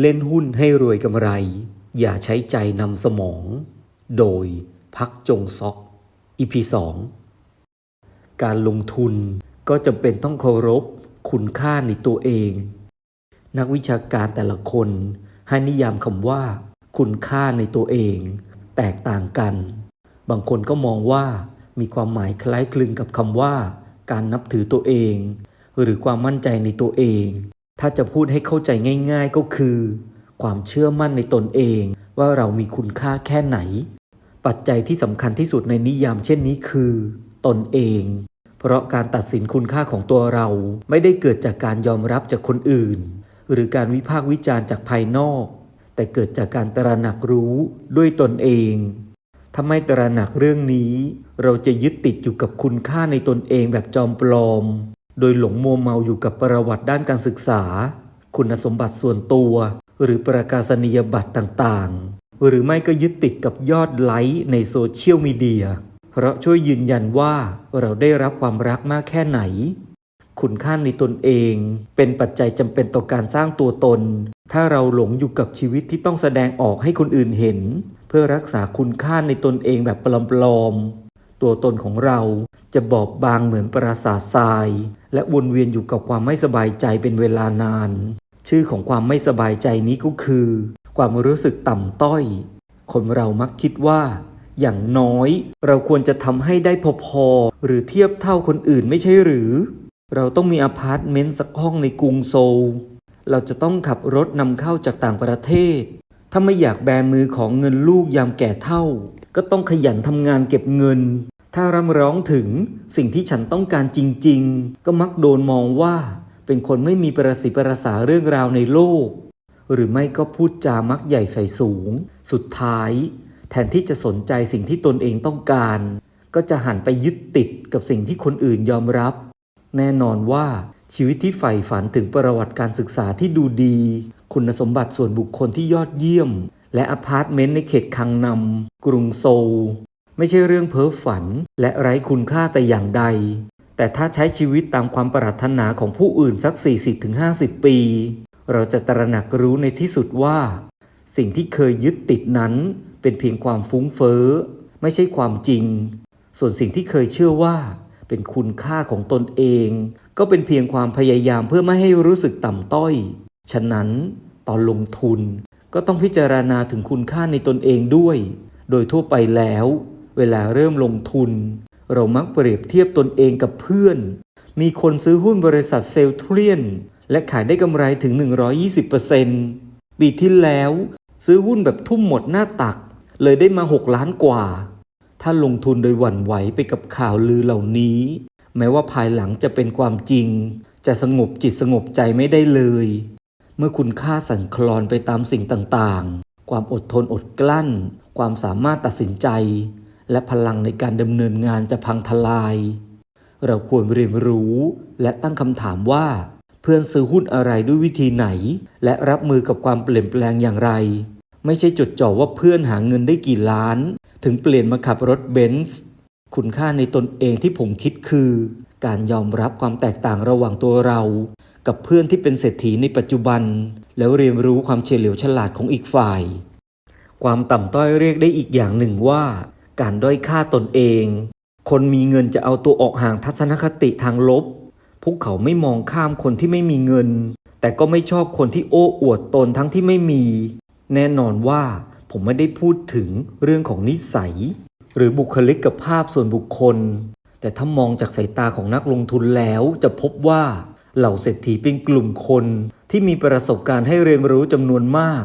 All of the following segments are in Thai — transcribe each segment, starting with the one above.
เล่นหุ้นให้รวยกำไร อย่าใช้ใจนำสมอง โดยพักจงซอก EP 2การลงทุนก็จำเป็นต้องเคารพคุณค่าในตัวเอง นักวิชาการแต่ละคนให้นิยามคำว่า คุณค่าในตัวเอง แตกต่างกัน บางคนก็มองว่ามีความหมายคล้ายคลึงกับคำว่า การนับถือตัวเอง หรือความมั่นใจในตัวเอง ถ้าจะพูดให้เข้าใจง่าย ๆ ก็คือ ความเชื่อมั่นในตนเองว่าเรามีคุณค่าแค่ไหน ปัจจัยที่สำคัญที่สุดในนิยามเช่นนี้คือ ตนเอง เพราะการตัดสินคุณค่าของตัวเราไม่ได้เกิดจากการยอมรับจากคนอื่น หรือการวิพากษ์วิจารณ์จากภายนอก แต่เกิดจากการตระหนักรู้ด้วยตนเองถ้าไม่ตระหนักเรื่องนี้ เราจะยึดติดอยู่กับคุณค่าในตนเองแบบจอมปลอม โดยหลงมัวเมาอยู่กับประวัติด้านการศึกษา คุณสมบัติส่วนตัว หรือประกาศนียบัตรต่างๆ หรือไม่ก็ยึดติดกับยอดไลค์ในโซเชียลมีเดีย เพราะช่วยยืนยันว่าเราได้รับความรักมากแค่ไหน คุณค่าในตนเองเป็นปัจจัยจำเป็นต่อการสร้างตัวตน ถ้าเราหลงอยู่กับชีวิตที่ต้องแสดงออกให้คนอื่นเห็น เพื่อรักษาคุณค่าในตนเองแบบปลอมๆ ตัวตนของเราจะบอบบางเหมือนปราสาททราย และวนเวียนอยู่กับความไม่สบายใจเป็นเวลานาน ชื่อของความไม่สบายใจนี้ก็คือ ความรู้สึกต่ำต้อย คนเรามักคิดว่า อย่างน้อย เราควรจะทำให้ได้พอๆหรือเทียบเท่าคนอื่นไม่ใช่หรือ เราต้องมีอพาร์ตเมนต์สักห้องในกรุงโซลเราจะต้องขับรถนำเข้าจากต่างประเทศ ถ้าไม่อยากแบมือของเงินลูกยามแก่เท่าก็ต้องขยันทำงานเก็บเงิน ถ้าร่ำร้องถึงสิ่งที่ฉันต้องการจริง ๆ ก็มักโดนมองว่า เป็นคนไม่มีประสิทธิ์ประสาเรื่องราวในโลก หรือไม่ก็พูดจามักใหญ่ใส่สูง สุดท้าย แทนที่จะสนใจสิ่งที่ตนเองต้องการ ก็จะหันไปยึดติดกับสิ่งที่คนอื่นยอมรับ แน่นอนว่าชีวิตที่ใฝ่ฝันถึงประวัติการศึกษาที่ดูดี คุณสมบัติส่วนบุคคลที่ยอดเยี่ยม และอพาร์ตเมนต์ในเขตคังนำกรุงโซล ไม่ใช่เรื่องเพ้อฝันและไร้คุณค่าแต่อย่างใด แต่ถ้าใช้ชีวิตตามความปรารถนาของผู้อื่นสัก 40-50 ปี เราจะตระหนักรู้ในที่สุดว่า สิ่งที่เคยยึดติดนั้น เป็นเพียงความฟุ้งเฟ้อ ไม่ใช่ความจริง ส่วนสิ่งที่เคยเชื่อว่า เป็นคุณค่าของตนเอง ก็เป็นเพียงความพยายามเพื่อไม่ให้รู้สึกต่ำต้อย ฉะนั้นตอนลงทุน ก็ต้องพิจารณาถึงคุณค่าในตนเองด้วย โดยทั่วไปแล้ว เวลาเริ่มลงทุน เรามักเปรียบเทียบตนเองกับเพื่อน มีคนซื้อหุ้นบริษัทเซลเทียน และขายได้กำไรถึง 120%ปีที่แล้ว ซื้อหุ้นแบบทุ่มหมดหน้าตัก เลยได้มา 6 ล้านกว่า ถ้าลงทุนโดยหวั่นไหวไปกับข่าวลือเหล่านี้ แม้ว่าภายหลังจะเป็นความจริง จะสงบจิตสงบใจไม่ได้เลย เมื่อคุณค่าสั่นคลอนไปตามสิ่งต่างๆ ความอดทนอดกลั้น ความสามารถตัดสินใจ และพลังในการดำเนินงานจะพังทลาย เราควรเรียนรู้และตั้งคำถามว่า เพื่อนซื้อหุ้นอะไรด้วยวิธีไหน และรับมือกับความเปลี่ยนแปลงอย่างไร ไม่ใช่จดจ่อว่าเพื่อนหาเงินได้กี่ล้าน ถึงเปลี่ยนมาขับรถเบนซ์คุณค่าในตนเองที่ผมคิดคือ การยอมรับความแตกต่างระหว่างตัวเรา กับเพื่อนที่เป็นเศรษฐีในปัจจุบัน แล้วเรียนรู้ความเฉลียวฉลาดของอีกฝ่าย ความต่ำต้อยเรียกได้อีกอย่างหนึ่งว่า การด้อยค่าตนเอง คนมีเงินจะเอาตัวออกห่างทัศนคติทางลบ พวกเขาไม่มองข้ามคนที่ไม่มีเงิน แต่ก็ไม่ชอบคนที่โอ้อวดตนทั้งที่ไม่มี แน่นอนว่าผมไม่ได้พูดถึงเรื่องของนิสัย หรือบุคลิกภาพส่วนบุคคล แต่ถ้ามองจากสายตาของนักลงทุนแล้วจะพบว่า เหล่าเศรษฐีเป็นกลุ่มคนที่มีประสบการณ์ให้เรียนรู้จำนวนมาก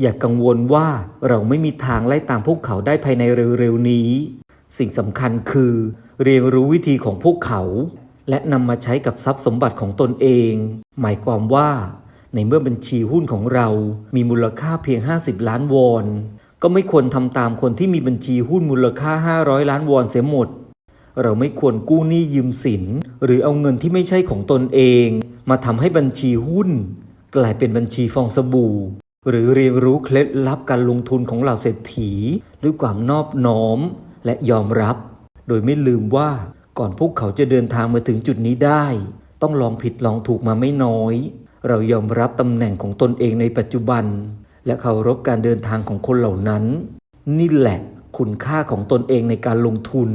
อย่ากกังวลว่าเราไม่มีทางไล่ตามพวกเขาได้ภายในเร็วๆนี้ สิ่งสำคัญคือ เรียนรู้วิธีของพวกเขา และนำมาใช้กับทรัพย์สมบัติของตนเอง หมายความว่า ในเมื่อบัญชีหุ้นของเรามีมูลค่าเพียง 50 ล้านวอน ก็ไม่ควรทำตามคนที่มีบัญชีหุ้นมูลค่า 500 ล้านวอนเสียหมด เราไม่ควรกู้หนี้ยืมสิน หรือเอาเงินที่ไม่ใช่ของตนเอง มาทำให้บัญชีหุ้น กลายเป็นบัญชีฟองสบู่ หรือเรียนรู้เคล็ดลับการลงทุนของเหล่าเศรษฐีด้วยความนอบน้อมและยอมรับ โดยไม่ลืมว่าก่อนพวกเขาจะเดินทางมาถึงจุดนี้ได้ ต้องลองผิดลองถูกมาไม่น้อย เรายอมรับตำแหน่งของตนเองในปัจจุบัน และเคารพการเดินทางของคนเหล่านั้น นี่แหละคุณค่าของตนเองในการลงทุน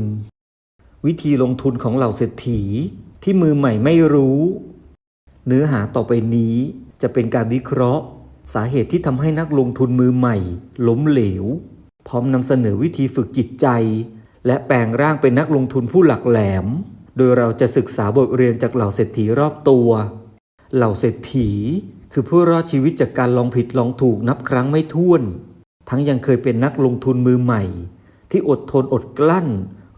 วิธีลงทุนของเหล่าเศรษฐีที่มือใหม่ไม่รู้ เนื้อหาต่อไปนี้จะเป็นการวิเคราะห์ สาเหตุที่ทำให้นักลงทุนมือใหม่ ล้มเหลว พร้อมนำเสนอวิธีฝึกจิตใจ และแปลงร่างเป็นนักลงทุนผู้หลักแหลม โดยเราจะศึกษาบทเรียนจากเหล่าเศรษฐีรอบตัว เหล่าเศรษฐี คือผู้รอดชีวิตจากการลองผิดลองถูกนับครั้งไม่ถ้วน ทั้งยังเคยเป็นนักลงทุนมือใหม่ ที่อดทนอดกลั้น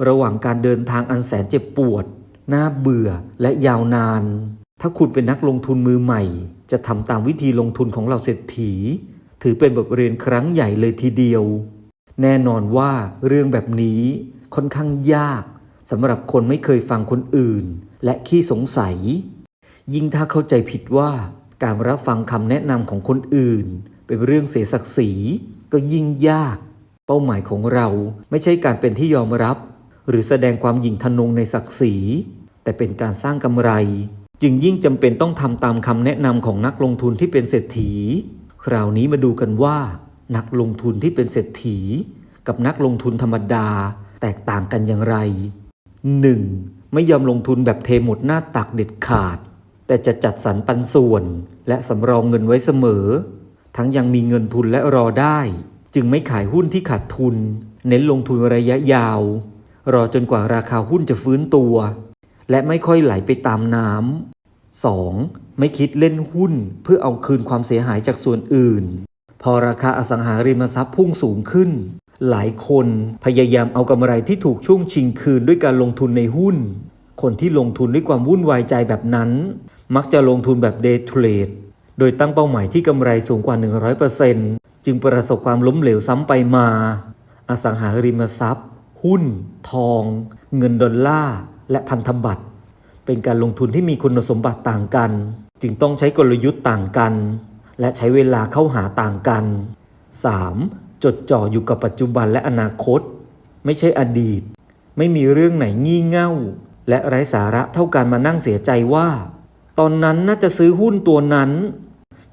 ระหว่างการเดินทางอันแสนเจ็บปวด น่าเบื่อและยาวนาน ถ้าคุณเป็นนักลงทุนมือใหม่ จะทำตามวิธีลงทุนของเหล่าเศรษฐี ถือเป็นบทเรียนครั้งใหญ่เลยทีเดียว แน่นอนว่าเรื่องแบบนี้ค่อนข้างยากสำหรับคนไม่เคยฟังคนอื่น และขี้สงสัย ยิ่งถ้าเข้าใจผิดว่าการรับฟังคำแนะนำของคนอื่น เป็นเรื่องเสียศักดิ์ศรีก็ยิ่งยาก เป้าหมายของเราไม่ใช่การเป็นที่ยอมรับ หรือแสดงความหยิ่งทะนงในศักดิ์ศรี แต่เป็นการสร้างกำไร จึงยิ่งจำเป็นต้องทำตามคำแนะนำของนักลงทุนที่เป็นเศรษฐี คราวนี้มาดูกันว่า นักลงทุนที่เป็นเศรษฐี กับนักลงทุนธรรมดา แตกต่างกันอย่างไร 1. ไม่ยอมลงทุนแบบเทหมดหน้าตักเด็ดขาด แต่จะจัดสรรปันส่วน และสำรองเงินไว้เสมอ ทั้งยังมีเงินทุนและรอได้ จึงไม่ขายหุ้นที่ขาดทุน เน้นลงทุนระยะยาว รอจนกว่าราคาหุ้นจะฟื้นตัว และไม่ค่อยไหลไปตามน้ำ 2. ไม่คิดเล่นหุ้นเพื่อเอาคืนความเสียหายจากส่วนอื่น พอราคาอสังหาริมทรัพย์พุ่งสูงขึ้น หลายคนพยายามเอากำไรที่ถูกช่วงชิงคืนด้วยการลงทุนในหุ้น คนที่ลงทุนด้วยความวุ่นวายใจแบบนั้น มักจะลงทุนแบบเดย์เทรดโดยตั้งเป้าหมายที่กำไรสูงกว่า 100%จึงประสบความล้มเหลวซ้ำไปมา อสังหาริมทรัพย์ หุ้น ทอง เงินดอลลาร์ และพันธบัตร เป็นการลงทุนที่มีคุณสมบัติต่างกัน จึงต้องใช้กลยุทธ์ต่างกัน และใช้เวลาเข้าหาต่างกัน 3. จดจ่ออยู่กับปัจจุบันและอนาคต ไม่ใช่อดีต ไม่มีเรื่องไหนงี่เง่า และไร้สาระเท่าการมานั่งเสียใจว่า ตอนนั้นน่าจะซื้อหุ้นตัวนั้น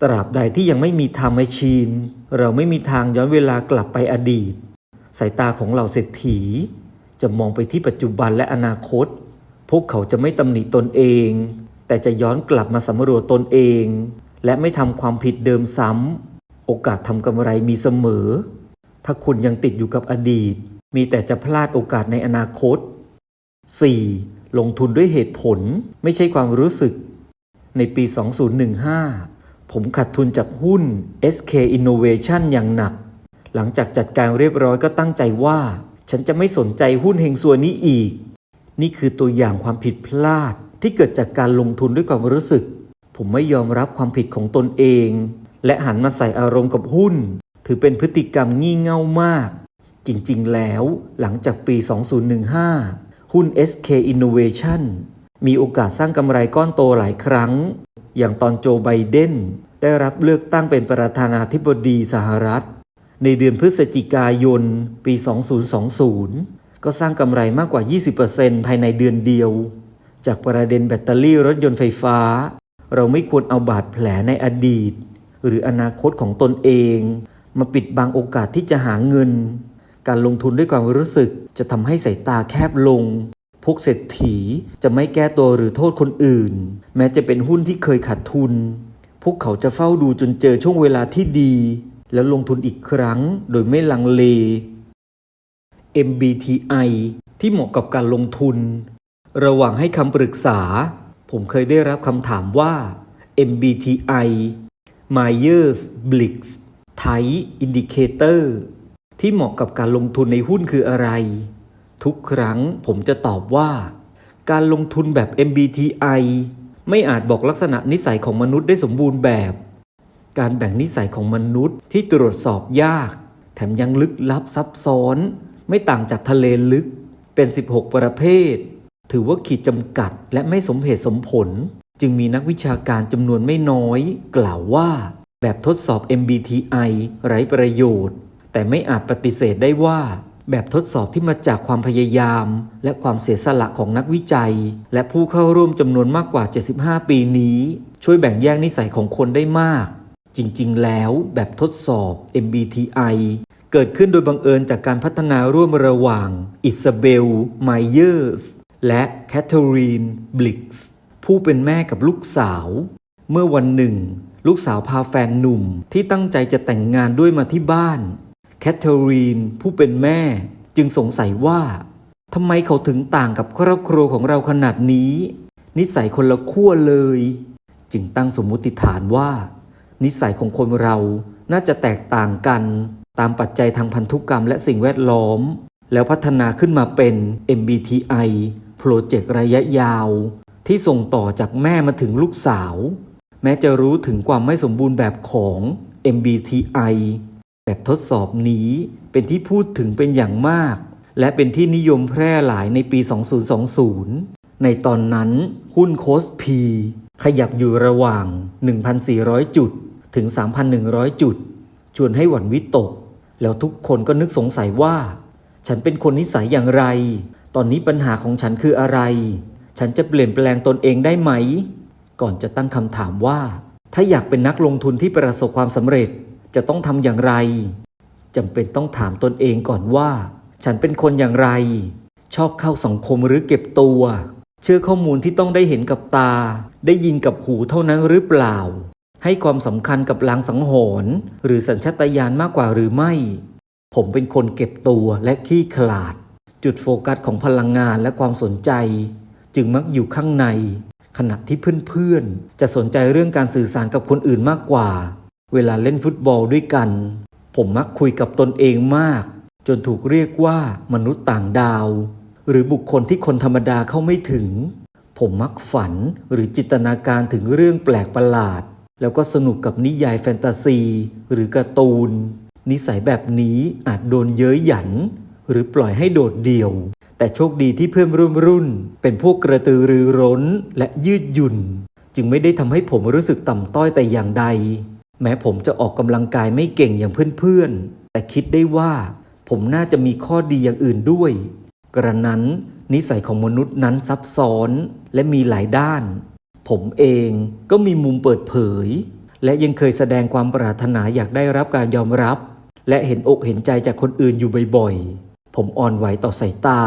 ตราบใดที่ยังไม่มีไทม์แมชชีน เราไม่มีทางย้อนเวลากลับไปอดีต สายตาของเราเศรษฐี จะมองไปที่ปัจจุบันและอนาคต พวกเขาจะไม่ตำหนิตนเอง แต่จะย้อนกลับมาสำรวจตนเอง และไม่ทำความผิดเดิมซ้ำ โอกาสทำกำไรมีเสมอ ถ้าคุณยังติดอยู่กับอดีต มีแต่จะพลาดโอกาสในอนาคต 4. ลงทุนด้วยเหตุผลไม่ใช่ความรู้สึก ในปี 2015 ผมขาดทุนจากหุ้น SK Innovation อย่างหนัก หลังจากจัดการเรียบร้อยก็ตั้งใจว่า ฉันจะไม่สนใจหุ้นเฮงซวนี้อีก นี่คือตัวอย่างความผิดพลาดที่เกิดจากการลงทุนด้วยความรู้สึก ผมไม่ยอมรับความผิดของตนเอง และหันมาใส่อารมณ์กับหุ้น ถือเป็นพฤติกรรมงี่เง่ามาก จริงๆ แล้วหลังจากปี 2015 หุ้น SK Innovation มีโอกาสสร้างกำไรก้อนโตหลายครั้ง อย่างตอนโจไบเดนได้รับเลือกตั้งเป็นประธานาธิบดีสหรัฐ ในเดือนพฤศจิกายน ปี 2020 ก็สร้างกำไรมากกว่า 20%ภายในเดือนเดียว จากประเด็นแบตเตอรี่รถยนต์ไฟฟ้า เราไม่ควรเอาบาดแผลในอดีต หรืออนาคตของตนเอง มาปิดบังโอกาสที่จะหาเงิน การลงทุนด้วยความรู้สึกจะทำให้สายตาแคบลง พวกเศรษฐีจะไม่แก้ตัวหรือโทษคนอื่น แม้จะเป็นหุ้นที่เคยขาดทุน พวกเขาจะเฝ้าดูจนเจอช่วงเวลาที่ดี แล้วลงทุนอีกครั้งโดยไม่ลังเล MBTI ที่เหมาะกับการลงทุน ระหว่างให้คำปรึกษา ผมเคยได้รับคำถามว่า MBTI Myers Briggs Type Indicator ที่เหมาะกับการลงทุนในหุ้นคืออะไร ทุกครั้งผมจะตอบว่า การลงทุนแบบ MBTI ไม่อาจบอกลักษณะนิสัยของมนุษย์ได้สมบูรณ์แบบ การแบ่งนิสัยของมนุษย์ที่ตรวจสอบยาก แถมยังลึกลับซับซ้อน ไม่ต่างจากทะเลลึก เป็น 16 ประเภท ถือว่าขีดจำกัดและไม่สมเหตุสมผล จึงมีนักวิชาการจำนวนไม่น้อย กล่าวว่าแบบทดสอบ MBTI ไร้ประโยชน์ แต่ไม่อาจปฏิเสธได้ว่า แบบทดสอบที่มาจากความพยายาม และความเสียสละของนักวิจัย และผู้เข้าร่วมจำนวนมากกว่า 75 ปีนี้ ช่วยแบ่งแยกนิสัยของคนได้มาก จริง ๆ แล้วแบบทดสอบ MBTI เกิดขึ้นโดยบังเอิญจากการพัฒนาร่วมระหว่างอิซาเบลไมเยอร์สและแคทเธอรีนบลิกส์ผู้เป็นแม่กับลูกสาว เมื่อวันหนึ่ง ลูกสาวพาแฟนหนุ่มที่ตั้งใจจะแต่งงานด้วยมาที่บ้าน แคทเธอรีนผู้เป็นแม่จึงสงสัยว่าทำไมเขาถึงต่างกับครอบครัวของเราขนาดนี้ นิสัยคนละขั้วเลย จึงตั้งสมมุติฐานว่า นิสัยของคนเราน่าจะแตกต่างกัน ตามปัจจัยทางพันธุกรรมและสิ่งแวดล้อม แล้วพัฒนาขึ้นมาเป็น MBTI โปรเจกต์ระยะยาว ที่ส่งต่อจากแม่มาถึงลูกสาว แม้จะรู้ถึงความไม่สมบูรณ์แบบของ MBTI แบบทดสอบนี้เป็นที่พูดถึงเป็นอย่างมาก และเป็นที่นิยมแพร่หลายในปี 2020 ในตอนนั้นหุ้นโคสพีขยับอยู่ระหว่าง 1,400 จุด ถึง 3,100 จุด ชวนให้หวั่นวิตก แล้วทุกคนก็นึกสงสัยว่า ฉันเป็นคนนิสัยอย่างไร ตอนนี้ปัญหาของฉันคืออะไร ฉันจะเปลี่ยนแปลงตนเองได้ไหม ก่อนจะตั้งคำถามว่า ถ้าอยากเป็นนักลงทุนที่ประสบความสำเร็จจะต้องทำอย่างไรจำเป็นต้องถามตนเองก่อนว่า ฉันเป็นคนอย่างไร ชอบเข้าสังคมหรือเก็บตัว เชื่อข้อมูลที่ต้องได้เห็นกับตา ได้ยินกับหูเท่านั้นหรือเปล่า ให้ความสำคัญกับลางสังหรณ์หรือสัญชาตญาณมากกว่าหรือไม่ ผมเป็นคนเก็บตัวและขี้ขลาด จุดโฟกัสของพลังงานและความสนใจ จึงมักอยู่ข้างใน ขณะที่เพื่อนๆ จะสนใจเรื่องการสื่อสารกับคนอื่นมากกว่า เวลาเล่นฟุตบอลด้วยกัน ผมมักคุยกับตนเองมาก จนถูกเรียกว่ามนุษย์ต่างดาว หรือบุคคลที่คนธรรมดาเข้าไม่ถึงผมมักฝันหรือจินตนาการถึงเรื่องแปลกประหลาด แล้วก็สนุกกับนิยายแฟนตาซี หรือการ์ตูน นิสัยแบบนี้อาจโดนเย้ยหยัน หรือปล่อยให้โดดเดี่ยว แต่โชคดีที่เพื่อนร่วมรุ่น เป็นพวกกระตือรือร้นและยืดหยุ่น จึงไม่ได้ทำให้ผมรู้สึกต่ำต้อยแต่อย่างใด แม้ผมจะออกกำลังกายไม่เก่งอย่างเพื่อนๆ แต่คิดได้ว่า ผมน่าจะมีข้อดีอย่างอื่นด้วย กระนั้นนิสัยของมนุษย์นั้นซับซ้อนและมีหลายด้าน ผมเองก็มีมุมเปิดเผย และยังเคยแสดงความปรารถนาอยากได้รับการยอมรับ และเห็นอกเห็นใจจากคนอื่นอยู่บ่อยๆ ผมอ่อนไหวต่อสายตา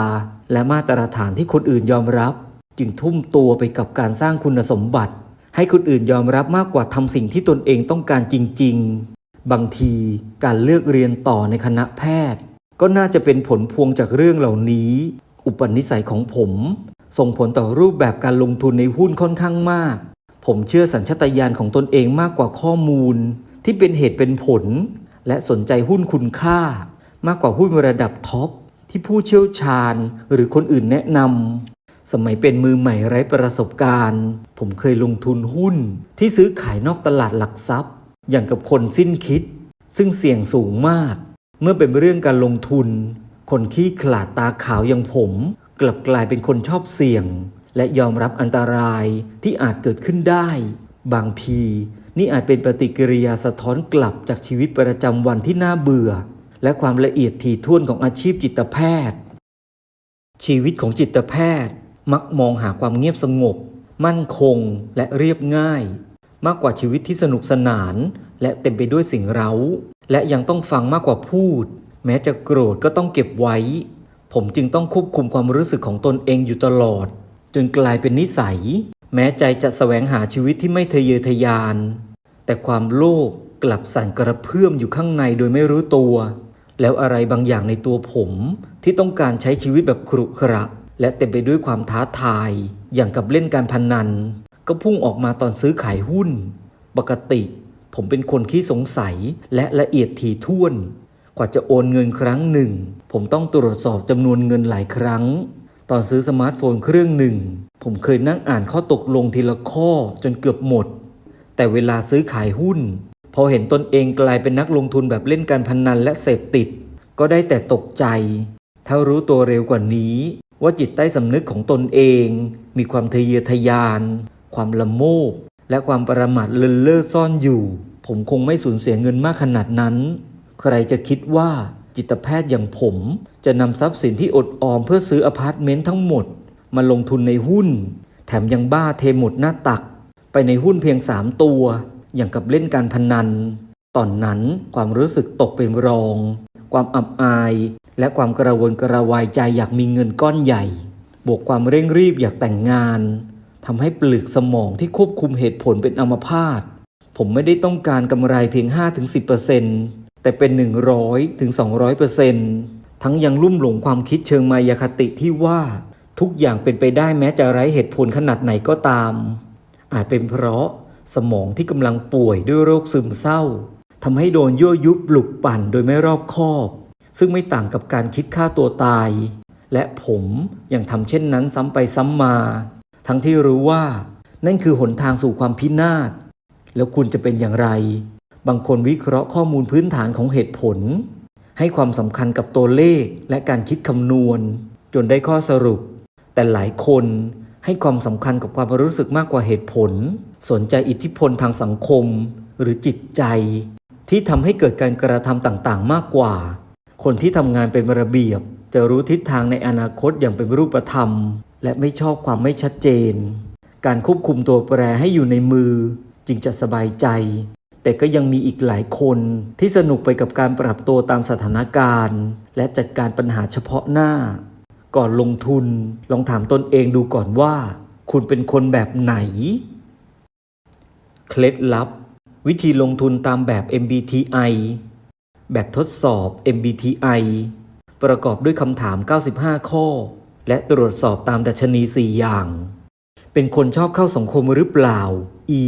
และมาตรฐานที่คนอื่นยอมรับ จึงทุ่มตัวไปกับการสร้างคุณสมบัติ ให้คนอื่นยอมรับมากกว่าทำสิ่งที่ตนเองต้องการจริง ๆ บางทีการเลือกเรียนต่อในคณะแพทย์ ก็น่าจะเป็นผลพวงจากเรื่องเหล่านี้ อุปนิสัยของผม ส่งผลต่อรูปแบบการลงทุนในหุ้นค่อนข้างมาก ผมเชื่อสัญชาตญาณของตนเองมากกว่าข้อมูล ที่เป็นเหตุเป็นผล และสนใจหุ้นคุณค่า มากกว่าหุ้นระดับท็อปที่ผู้เชี่ยวชาญหรือคนอื่นแนะนำสมัยเป็นมือใหม่ไร้ประสบการณ์ ผมเคยลงทุนหุ้นที่ซื้อขายนอกตลาดหลักทรัพย์ อย่างกับคนสิ้นคิด ซึ่งเสี่ยงสูงมาก เมื่อเป็นเรื่องการลงทุน คนขี้ขลาดตาขาวอย่างผม กลับกลายเป็นคนชอบเสี่ยง และยอมรับอันตรายที่อาจเกิดขึ้นได้ บางที นี่อาจเป็นปฏิกิริยาสะท้อนกลับจากชีวิตประจำวันที่น่าเบื่อ และความละเอียดถี่ถ้วนของอาชีพจิตแพทย์ ชีวิตของจิตแพทย์ มักมองหาความเงียบสงบ มั่นคงและเรียบง่าย มากกว่าชีวิตที่สนุกสนาน และเต็มไปด้วยสิ่งเร้า และยังต้องฟังมากกว่าพูด แม้จะโกรธก็ต้องเก็บไว้ ผมจึงต้องควบคุมความรู้สึกของตนเองอยู่ตลอด จนกลายเป็นนิสัย แม้ใจจะแสวงหาชีวิตที่ไม่ทะเยอทะยาน แต่ความโลภกลับสั่นกระเพื่อมอยู่ข้างในโดยไม่รู้ตัว แล้วอะไรบางอย่างในตัวผมที่ต้องการใช้ชีวิตแบบขรุขระ และเต็มไปด้วยความท้าทาย อย่างกับเล่นการพนนัน ก็พุ่งออกมาตอนซื้อขายหุ้น ปกติ ผมเป็นคนขี้สงสัยและละเอียดถี่ถ้วน กว่าจะโอนเงินครั้งหนึ่ง ผมต้องตรวจสอบจำนวนเงินหลายครั้ง ตอนซื้อสมาร์ทโฟนเครื่องหนึ่ง ผมเคยนั่งอ่านข้อตกลงทีละข้อจนเกือบหมด แต่เวลาซื้อขายหุ้น พอเห็นตนเองกลายเป็นนักลงทุนแบบเล่นการพนนันและเสพติด ก็ได้แต่ตกใจ ถ้ารู้ตัวเร็วกว่านี้ ว่าจิตใต้สำนึกของตนเอง มีความทะเยอทะยาน ความละโมบและความประมาทเลินเล่อซ่อนอยู่ ผมคงไม่สูญเสียเงินมากขนาดนั้น ใครจะคิดว่าจิตแพทย์อย่างผม จะนำทรัพย์สินที่อดออมเพื่อซื้ออพาร์ตเมนต์ทั้งหมด มาลงทุนในหุ้น แถมยังบ้าเทหมดหน้าตัก ไปในหุ้นเพียง 3 ตัว อย่างกับเล่นการพนัน ตอนนั้นความรู้สึกตกเป็นรอง ความอับอาย และความกระวนกระวายใจอยากมีเงินก้อนใหญ่ บวกความเร่งรีบอยากแต่งงานทำให้เปลือกสมองที่ควบคุมเหตุผลเป็นอัมพาตผมไม่ได้ต้องการกำไรเพียง 5-10% แต่เป็น 100-200%ทั้งยังลุ่มหลงความคิดเชิงมายาคติที่ว่าทุกอย่างเป็นไปได้แม้จะไร้เหตุผลขนาดไหนก็ตาม อาจเป็นเพราะสมองที่กำลังป่วยด้วยโรคซึมเศร้าทำให้โดนยั่วยุปลุกปั่นโดยไม่รอบคอบ ซึ่งไม่ต่างกับการคิดฆ่าตัวตาย และผมยังทำเช่นนั้นซ้ำไปซ้ำมา ทั้งที่รู้ว่า นั่นคือหนทางสู่ความพินาศแล้วคุณจะเป็นอย่างไร บางคนวิเคราะห์ข้อมูลพื้นฐานของเหตุผล ให้ความสำคัญกับตัวเลขและการคิดคำนวณ จนได้ข้อสรุป แต่หลายคนให้ความสำคัญกับความรู้สึกมากกว่าเหตุผล สนใจอิทธิพลทางสังคม หรือจิตใจ ที่ทำให้เกิดการกระทำต่างๆ มากกว่า คนที่ทำงานเป็นระเบียบ จะรู้ทิศทางในอนาคตอย่างเป็นรูปธรรม และไม่ชอบความไม่ชัดเจน การควบคุมตัวแปรให้อยู่ในมือ จึงจะสบายใจ แต่ก็ยังมีอีกหลายคนที่สนุกไปกับการปรับตัวตามสถานการณ์ และจัดการปัญหาเฉพาะหน้า ก่อนลงทุน ลองถามตนเองดูก่อนว่า คุณเป็นคนแบบไหน เคล็ดลับ วิธีลงทุนตามแบบ MBTI แบบทดสอบ MBTI ประกอบด้วยคำถาม 95 ข้อ และตรวจสอบตามดัชนี 4 อย่าง เป็นคนชอบเข้าสังคมหรือเปล่า E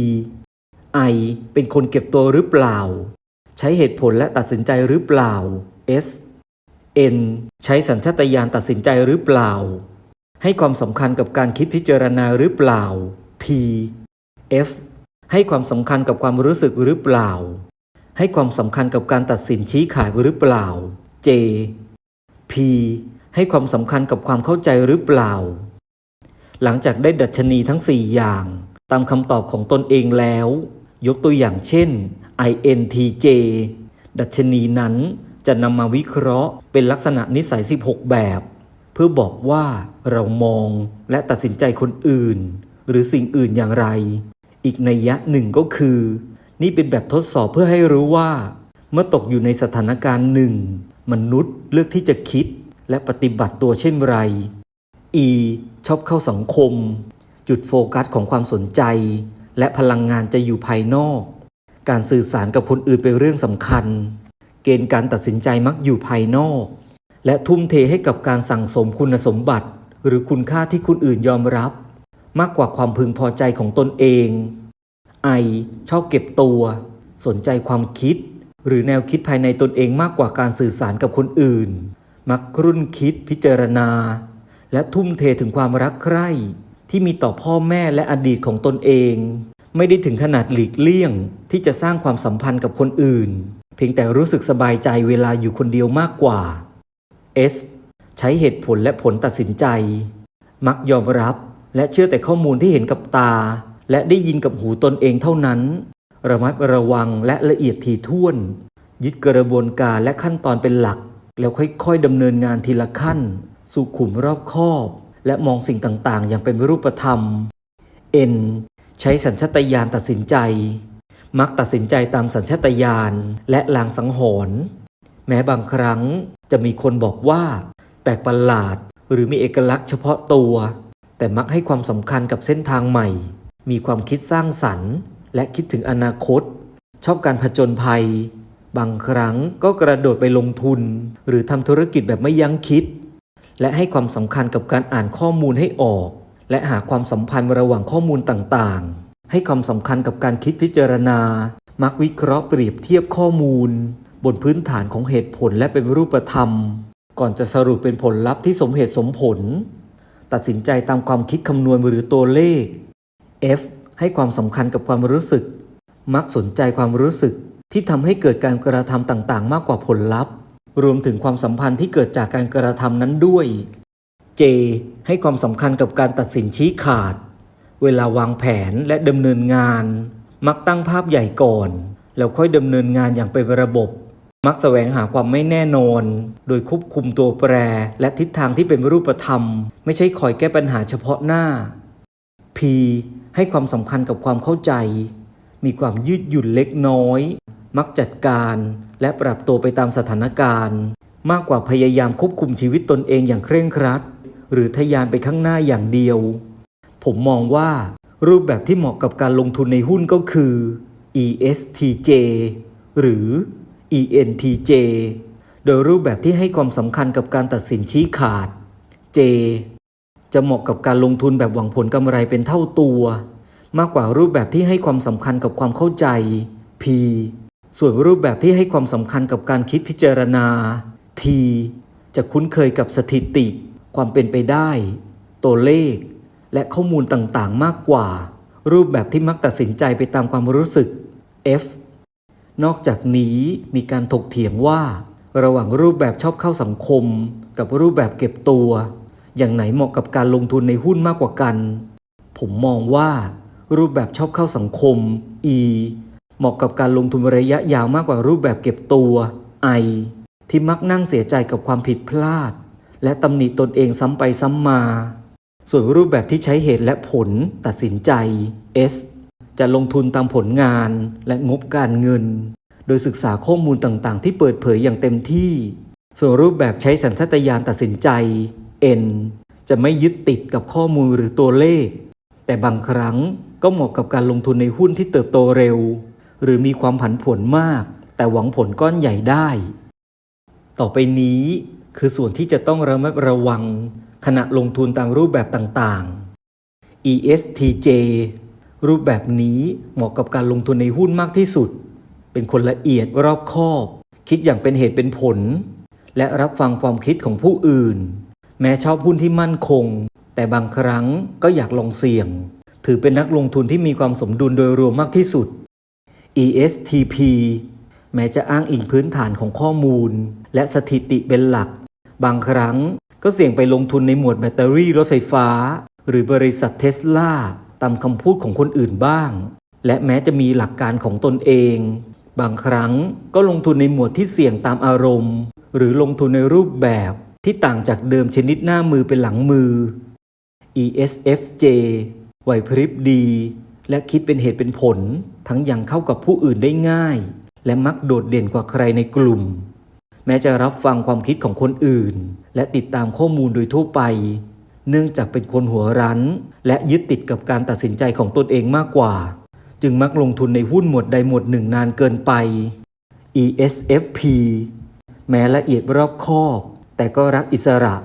I เป็นคนเก็บตัวหรือเปล่า ใช้เหตุผลและตัดสินใจหรือเปล่า S N ใช้สัญชาตญาณตัดสินใจหรือเปล่า ให้ความสำคัญกับการคิดพิจารณาหรือเปล่า T F ให้ความสำคัญกับความรู้สึกหรือเปล่า ให้ความสำคัญกับการตัดสินชี้ขาดหรือเปล่า J P ให้ความสำคัญกับความเข้าใจหรือเปล่า หลังจากได้ดัชนีทั้ง 4 อย่าง ตามคำตอบของตนเองแล้ว ยกตัวอย่างเช่น INTJ ดัชนีนั้นจะนำมาวิเคราะห์เป็นลักษณะนิสัย 16 แบบ เพื่อบอกว่าเรามองและตัดสินใจคนอื่น หรือสิ่งอื่นอย่างไร อีกในยะหนึ่งก็คือ นี่เป็นแบบทดสอบเพื่อให้รู้ว่า เมื่อตกอยู่ในสถานการณ์หนึ่ง มนุษย์เลือกที่จะคิดและปฏิบัติตัวเช่นไร E ชอบเข้าสังคม จุดโฟกัสของความสนใจ และพลังงานจะอยู่ภายนอก การสื่อสารกับคนอื่นเป็นเรื่องสำคัญ เกณฑ์การตัดสินใจมักอยู่ภายนอก และทุ่มเทให้กับการสั่งสมคุณสมบัติ หรือคุณค่าที่คนอื่นยอมรับ มากกว่าความพึงพอใจของตนเอง ไอ ชอบเก็บตัว สนใจความคิด หรือแนวคิดภายในตนเองมากกว่าการสื่อสารกับคนอื่น มักครุ่นคิดพิจารณา และทุ่มเทถึงความรักใคร่ ที่มีต่อพ่อแม่และอดีตของตนเอง ไม่ได้ถึงขนาดหลีกเลี่ยง ที่จะสร้างความสัมพันธ์กับคนอื่น เพียงแต่รู้สึกสบายใจเวลาอยู่คนเดียวมากกว่า S ใช้เหตุผลและผลตัดสินใจ มักยอมรับและเชื่อแต่ข้อมูลที่เห็นกับตา และได้ยินกับหูตนเองเท่านั้น ระมัดระวังและละเอียดถี่ถ้วน ยึดกระบวนการและขั้นตอนเป็นหลัก แล้วค่อยๆดำเนินงานทีละขั้น สุขุมรอบคอบ และมองสิ่งต่างๆ อย่างเป็นรูปธรรม N ใช้สัญชาตญาณตัดสินใจ มักตัดสินใจตามสัญชาตญาณและลางสังหรณ์แม้บางครั้งจะมีคนบอกว่าแปลกประหลาดหรือมีเอกลักษณ์เฉพาะตัว แต่มักให้ความสำคัญกับเส้นทางใหม่ มีความคิดสร้างสรรค์ และคิดถึงอนาคต ชอบการผจญภัย บางครั้งก็กระโดดไปลงทุน หรือทำธุรกิจแบบไม่ยั้งคิด และให้ความสำคัญกับการอ่านข้อมูลให้ออก และหาความสัมพันธ์ระหว่างข้อมูลต่างๆ ให้ความสำคัญกับการคิดพิจารณา มักวิเคราะห์เปรียบเทียบข้อมูล บนพื้นฐานของเหตุผลและเป็นรูปธรรม ก่อนจะสรุปเป็นผลลัพธ์ที่สมเหตุสมผล ตัดสินใจตามความคิดคำนวณหรือตัวเลข F ให้ความสำคัญกับความรู้สึก มักสนใจความรู้สึกที่ทำให้เกิดการกระทำต่างๆ มากกว่าผลลัพธ์ รวมถึงความสัมพันธ์ที่เกิดจากการกระทำนั้นด้วย J ให้ความสำคัญกับการตัดสินชี้ขาด เวลาวางแผนและดำเนินงาน มักตั้งภาพใหญ่ก่อน แล้วค่อยดำเนินงานอย่างเป็นระบบ มักแสวงหาความไม่แน่นอน โดยควบคุมตัวแปร และทิศทางที่เป็นรูปธรรม ไม่ใช่คอยแก้ปัญหาเฉพาะหน้า P ให้ความสำคัญกับความเข้าใจ มีความยืดหยุ่นเล็กน้อย มักจัดการ และปรับตัวไปตามสถานการณ์ มากกว่าพยายามควบคุมชีวิตตนเองอย่างเคร่งครัด หรือทะยานไปข้างหน้าอย่างเดียว ผมมองว่ารูปแบบที่เหมาะกับการลงทุนในหุ้นก็คือ ESTJ หรือ ENTJ โดยรูปแบบที่ให้ความสำคัญกับการตัดสินชี้ขาด J จะเหมาะกับการลงทุนแบบหวังผลกำไรเป็นเท่าตัว มากกว่ารูปแบบที่ให้ความสำคัญกับความเข้าใจ P ส่วนรูปแบบที่ให้ความสำคัญกับการคิดพิจารณา T จะคุ้นเคยกับสถิติ ความเป็นไปได้ ตัวเลข และข้อมูลต่างๆ มากกว่า รูปแบบที่มักตัดสินใจไปตามความรู้สึก F นอกจากนี้มีการถกเถียงว่า ระหว่างรูปแบบชอบเข้าสังคม กับรูปแบบเก็บตัว อย่างไหนเหมาะกับการลงทุนในหุ้นมากกว่ากัน ผมมองว่า รูปแบบชอบเข้าสังคม E เหมาะกับการลงทุนระยะยาวมากกว่ารูปแบบเก็บตัว I ที่มักนั่งเสียใจกับความผิดพลาด และตำหนิตนเองซ้ำไปซ้ำมา ส่วนรูปแบบที่ใช้เหตุและผลตัดสินใจ S จะลงทุนตามผลงานและงบการเงิน โดยศึกษาข้อมูลต่างๆ ที่เปิดเผยอย่างเต็มที่ ส่วนรูปแบบใช้สัญชาตญาณตัดสินใจ N จะไม่ยึดติดกับข้อมูลหรือตัวเลข แต่บางครั้งก็เหมาะกับการลงทุนในหุ้นที่เติบโตเร็ว หรือมีความผันผวนมาก แต่หวังผลก้อนใหญ่ได้ ต่อไปนี้คือส่วนที่จะต้องระมัดระวัง ขณะลงทุนตามรูปแบบต่างๆ ESTJ รูปแบบนี้เหมาะกับการลงทุนในหุ้นมากที่สุด เป็นคนละเอียดรอบคอบ คิดอย่างเป็นเหตุเป็นผล และรับฟังความคิดของผู้อื่น แม้ชอบหุ้นที่มั่นคง แต่บางครั้งก็อยากลองเสี่ยง ถือเป็นนักลงทุนที่มีความสมดุลโดยรวมมากที่สุด ESTP แม้จะอ้างอิงพื้นฐานของข้อมูล และสถิติเป็นหลัก บางครั้งก็เสี่ยงไปลงทุนในหมวดแบตเตอรี่รถไฟฟ้า หรือบริษัทเทสลาตามคำพูดของคนอื่นบ้าง และแม้จะมีหลักการของตนเอง บางครั้งก็ลงทุนในหมวดที่เสี่ยงตามอารมณ์ หรือลงทุนในรูปแบบที่ต่างจากเดิมชนิดหน้ามือเป็นหลังมือ ESFJ ไหวพริบดี และคิดเป็นเหตุเป็นผล ทั้งยังเข้ากับผู้อื่นได้ง่าย และมักโดดเด่นกว่าใครในกลุ่ม แม้จะรับฟังความคิดของคนอื่น และติดตามข้อมูลโดยทั่วไป เนื่องจากเป็นคนหัวรั้น และยึดติดกับการตัดสินใจของตนเองมากกว่า จึงมักลงทุนในหุ้นหมวดใดหมวดหนึ่งนานเกินไป ESFP แม้ละเอียดรอบคอบ แต่ก็รักอิสระ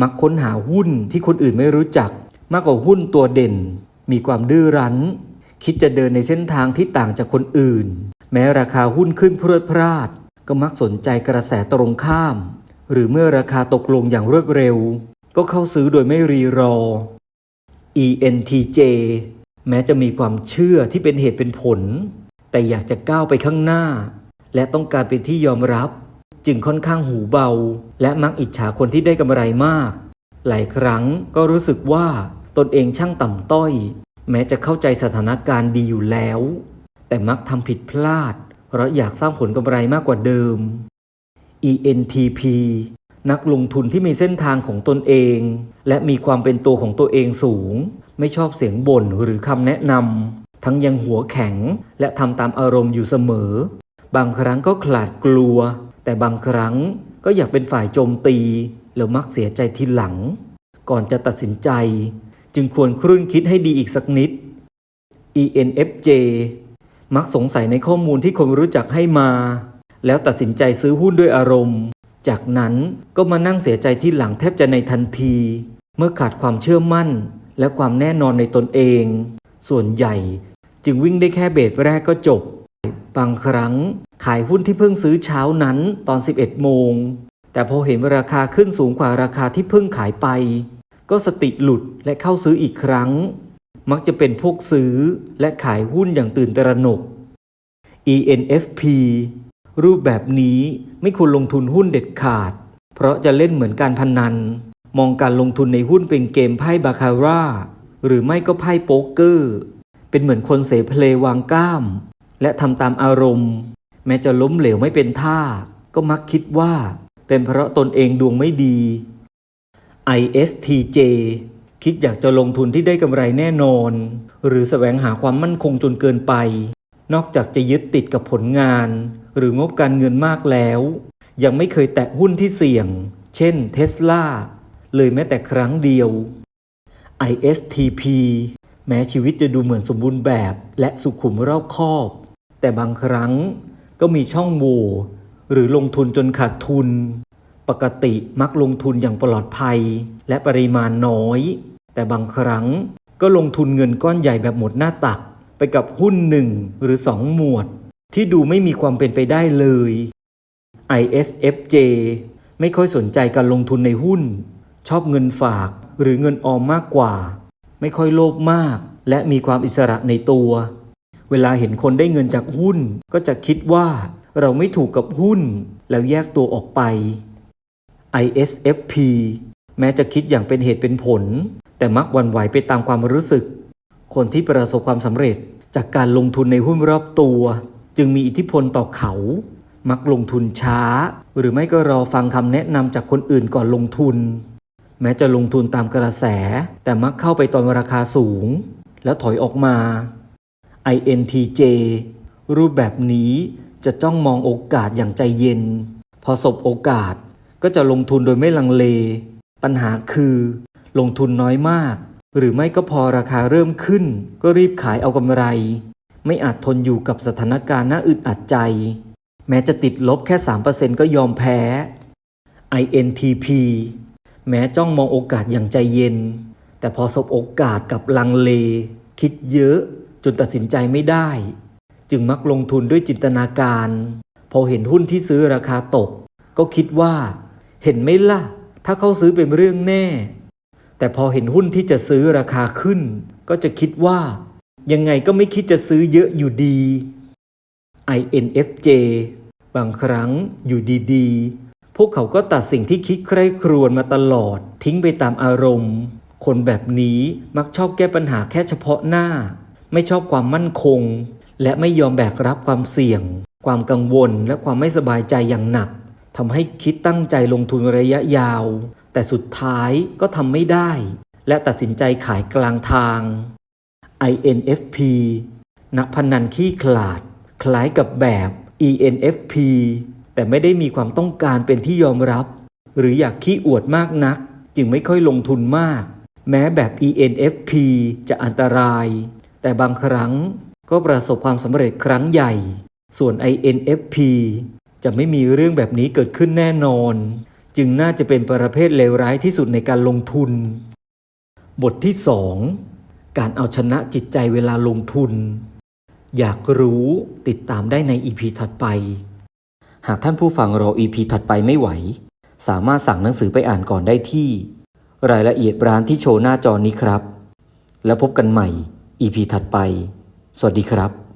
มักค้นหาหุ้นที่คนอื่นไม่รู้จัก มากกว่าหุ้นตัวเด่น มีความดื้อรั้น คิดจะเดินในเส้นทางที่ต่างจากคนอื่น แม้ราคาหุ้นขึ้นพรวดพลาด ก็มักสนใจกระแสตรงข้าม หรือเมื่อราคาตกลงอย่างรวดเร็ว ก็เข้าซื้อโดยไม่รีรอ ENTJ แม้จะมีความเชื่อที่เป็นเหตุเป็นผล แต่อยากจะก้าวไปข้างหน้า และต้องการเป็นที่ยอมรับ จึงค่อนข้างหูเบา และมักอิจฉาคนที่ได้กำไรมาก หลายครั้งก็รู้สึกว่า ตนเองช่างต่ำต้อย แม้จะเข้าใจสถานการณ์ดีอยู่แล้ว แต่มักทำผิดพลาด เพราะอยากสร้างผลกำไรมากกว่าเดิม ENTP นักลงทุนที่มีเส้นทางของตนเอง และมีความเป็นตัวของตัวเองสูง ไม่ชอบเสียงบ่นหรือคำแนะนำทั้งยังหัวแข็งและทำตามอารมณ์อยู่เสมอ บางครั้งก็ขลาดกลัว แต่บางครั้งก็อยากเป็นฝ่ายโจมตี แล้วมักเสียใจทีหลัง ก่อนจะตัดสินใจ จึงควรครุ่นคิดให้ดีอีกสักนิด ENFJ มักสงสัยในข้อมูลที่คนรู้จักให้มา แล้วตัดสินใจซื้อหุ้นด้วยอารมณ์ จากนั้นก็มานั่งเสียใจที่หลังแทบจะในทันที เมื่อขาดความเชื่อมั่น และความแน่นอนในตนเอง ส่วนใหญ่จึงวิ่งได้แค่เบรดแรกก็จบ บางครั้งขายหุ้นที่เพิ่งซื้อเช้านั้นตอน 11 โมง แต่พอเห็นราคาขึ้นสูงกว่าราคาที่เพิ่งขายไป ก็สติหลุดและเข้าซื้ออีกครั้ง มักจะเป็นพวกซื้อและขายหุ้นอย่างตื่นตระหนก ENFP รูปแบบนี้ไม่ควรลงทุนหุ้นเด็ดขาด เพราะจะเล่นเหมือนการพนัน มองการลงทุนในหุ้นเป็นเกมไพ่บาคาร่า หรือไม่ก็ไพ่โป๊กเกอร์ เป็นเหมือนคนเสเพลวางกล้าม และทำตามอารมณ์ แม้จะล้มเหลวไม่เป็นท่า ก็มักคิดว่า เป็นเพราะตนเองดวงไม่ดี ISTJ คิดอยากจะลงทุนที่ได้กำไรแน่นอน หรือแสวงหาความมั่นคงจนเกินไป นอกจากจะยึดติดกับผลงาน หรืองบการเงินมากแล้ว ยังไม่เคยแตะหุ้นที่เสี่ยง เช่นเทสลาเลยแม้แต่ครั้งเดียว ISTP แม้ชีวิตจะดูเหมือนสมบูรณ์แบบและสุขุมรอบคอบ แต่บางครั้งก็มีช่องโหว่หรือลงทุนจนขาดทุน ปกติมักลงทุนอย่างปลอดภัย และปริมาณน้อย แต่บางครั้งก็ลงทุนเงินก้อนใหญ่แบบหมดหน้าตัก ไปกับหุ้นหนึ่งหรือสองหมวด ที่ดูไม่มีความเป็นไปได้เลย ISFJ ไม่ค่อยสนใจการลงทุนในหุ้น ชอบเงินฝากหรือเงินออมมากกว่า ไม่ค่อยโลภมาก และมีความอิสระในตัว เวลาเห็นคนได้เงินจากหุ้น ก็จะคิดว่าเราไม่ถูกกับหุ้น แล้วแยกตัวออกไป ISFP แม้จะคิดอย่างเป็นเหตุเป็นผล แต่มักวันไหวไปตามความรู้สึก คนที่ประสบความสำเร็จจากการลงทุนในหุ้นรอบตัว จึงมีอิทธิพลต่อเขา มักลงทุนช้า หรือไม่ก็รอฟังคำแนะนำจากคนอื่นก่อนลงทุน แม้จะลงทุนตามกระแส แต่มักเข้าไปตอนราคาสูง แล้วถอยออกมา INTJ รูปแบบนี้จะจ้องมองโอกาสอย่างใจเย็น พอสบโอกาส ก็จะลงทุนโดยไม่ลังเล ปัญหาคือ ลงทุนน้อยมาก หรือไม่ก็พอราคาเริ่มขึ้น ก็รีบขายเอากำไร ไม่อาจทนอยู่กับสถานการณ์น่าอึดอัดใจ แม้จะติดลบแค่ 3%ก็ยอมแพ้ INTP แม้จ้องมองโอกาสอย่างใจเย็น แต่พอสบโอกาสกับลังเล คิดเยอะจนตัดสินใจไม่ได้ จึงมักลงทุนด้วยจินตนาการ พอเห็นหุ้นที่ซื้อราคาตก ก็คิดว่า เห็นไหมล่ะ ถ้าเขาซื้อเป็นเรื่องแน่ แต่พอเห็นหุ้นที่จะซื้อราคาขึ้น ก็จะคิดว่า ยังไงก็ไม่คิดจะซื้อเยอะอยู่ดี INFJ บางครั้งอยู่ดีๆ พวกเขาก็ตัดสิ่งที่คิดใคร่ครวญมาตลอด ทิ้งไปตามอารมณ์ คนแบบนี้มักชอบแก้ปัญหาแค่เฉพาะหน้า ไม่ชอบความมั่นคง และไม่ยอมแบกรับความเสี่ยง ความกังวลและความไม่สบายใจอย่างหนัก ทำให้คิดตั้งใจลงทุนระยะยาว แต่สุดท้ายก็ทำไม่ได้ และตัดสินใจขายกลางทาง INFP นักพนันขี้ขลาด คล้ายกับแบบ ENFP แต่ไม่ได้มีความต้องการเป็นที่ยอมรับ หรืออยากขี้อวดมากนัก จึงไม่ค่อยลงทุนมาก แม้แบบ ENFP จะอันตราย แต่บางครั้งก็ประสบความสำเร็จครั้งใหญ่ ส่วน INFP จะไม่มีเรื่องแบบนี้เกิดขึ้นแน่นอน จึงน่าจะเป็นประเภทเลวร้ายที่สุดในการลงทุน บทที่ 2 การเอาชนะจิตใจเวลาลงทุน อยากรู้ติดตามได้ใน EP ถัดไป หากท่านผู้ฟังรอ EP ถัดไปไม่ไหว สามารถสั่งหนังสือไปอ่านก่อนได้ที่ รายละเอียดร้านที่โชว์หน้าจอนี้ครับ แล้วพบกันใหม่ EP ถัดไป สวัสดีครับ